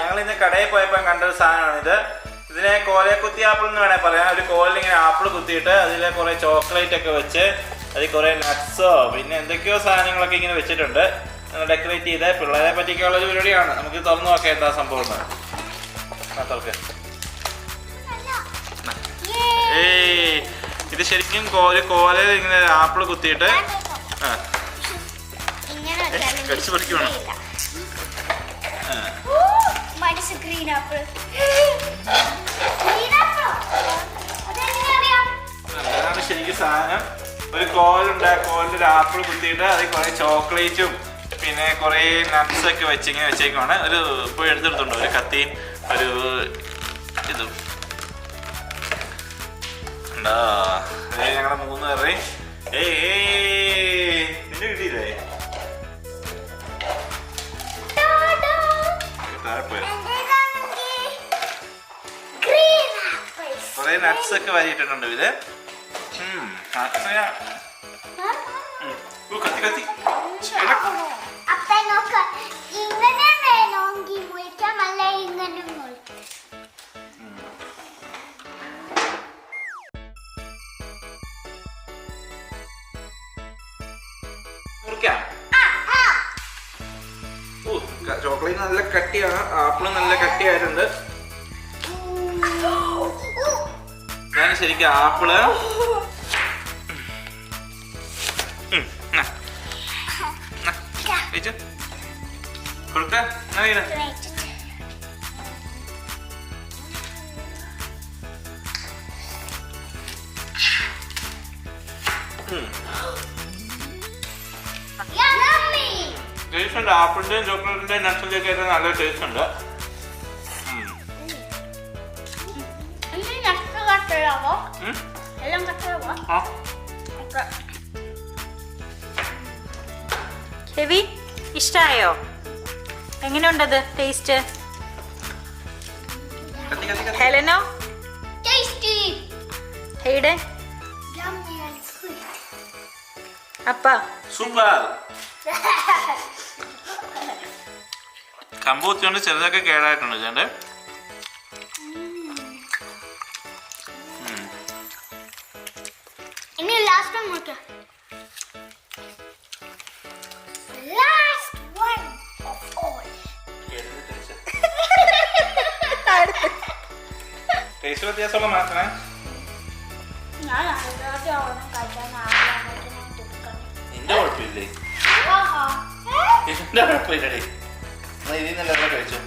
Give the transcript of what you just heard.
ഞങ്ങൾ ഇന്ന് കടയിൽ പോയപ്പോൾ കണ്ട ഒരു സാധനമാണ് ഇത് ഇതിനെ കോലെ കുത്തി ആപ്പിൾ എന്ന് വേണേൽ പറയാം. ഒരു കോലിൽ ഇങ്ങനെ ആപ്പിൾ കുത്തിയിട്ട് അതിൽ കുറെ ചോക്ലേറ്റ് ഒക്കെ വെച്ച് അതിൽ കുറെ നട്ട്സോ പിന്നെ എന്തൊക്കെയോ സാധനങ്ങളൊക്കെ ഇങ്ങനെ വെച്ചിട്ടുണ്ട്. ഡെക്കറേറ്റ് ചെയ്ത്. പിള്ളേരെ പറ്റിയൊക്കെയുള്ള ഒരു പരിപാടിയാണ്. നമുക്ക് തുറന്നു നോക്കാം എന്താ സംഭവം തുറക്ക്. ഏയ് ഇത് ശരിക്കും കോല കോലയിൽ ഇങ്ങനെ ആപ്പിൾ കുത്തിയിട്ട് ആ. കടിച്ചു പഠിക്കുവാണോ? സാധനം. ഒരു കോലുണ്ട് ആ കോലിൽ ആപ്പിൾ കുത്തിയിട്ട് അതിൽ കുറേ ചോക്ലേറ്റും പിന്നെ കുറേ നട്ട്സ് ഒക്കെ വെച്ച് ഇങ്ങനെ വെച്ചേക്കുവാണ്. ഒരു ഇപ്പോൾ എടുത്തെടുത്തുണ്ട്? ഒരു കത്തി ഒരു ഇതും. ഉണ്ടോ? ഞങ്ങളുടെ മൂന്ന് പേരുടെ ഏയ് ഏയ് കിട്ടിയില്ലേ? കുറെ നട്ട്സ് ഒക്കെ വാരിയിട്ടിട്ടുണ്ട് ഇതിൽ ഉം, nuts ഞാൻ- ഉം. ഓ, കത്തി കത്തി അപ്പൊ നോക്ക ഇങ്ങനെ വേണമെങ്കിൽ മുറിക്കാം അല്ല ഇങ്ങനെ മുറിക്കാം മുറിക്കാം. ഓ ചോക്ലേറ്റ് നല്ല കട്ടിയാണ് ആപ്പിൾ നല്ല കട്ടിയായിട്ടുണ്ട് ഞാൻ ശരിക്കും ആപ്പിൾ. ടേസ്റ്റ് ഉണ്ട്. ആപ്പിളിന്റെയും ചോക്ലേറ്റിന്റെയും നട്സിന്റെയും ഒക്കെ ആയിട്ട് നല്ല ടേസ്റ്റ് ഉണ്ട്. നട്ട് 응? ഉം. 같으려고? 어? ആ. രവി ഇഷ്ടായോ എങ്ങനെയുണ്ടത് ടേസ്റ്റ് കത്തി കത്തി കത്തി ഹെലനോ ടേസ്റ്റി ഹെയ്ഡ്. അപ്പ സൂപ്പർ കുത്തിയോണ്ട് ചെറുതൊക്കെ കേടായിട്ടുണ്ട് ചേട്ടൻ ഇനി last one മുറിക്കാം last one of all taste വ്യത്യാസമുള്ള മാത്രമേ ഞാൻ ആദ്യം ഓണം കഴിക്കാൻ ആഗ്രഹം നിന്റെ കുഴപ്പമില്ലേ? ആഹാ. എന്റെ കുഴപ്പമില്ലടേ. എന്നാ ഇതിൽ നിന്നെല്ലാം കഴിച്ചു.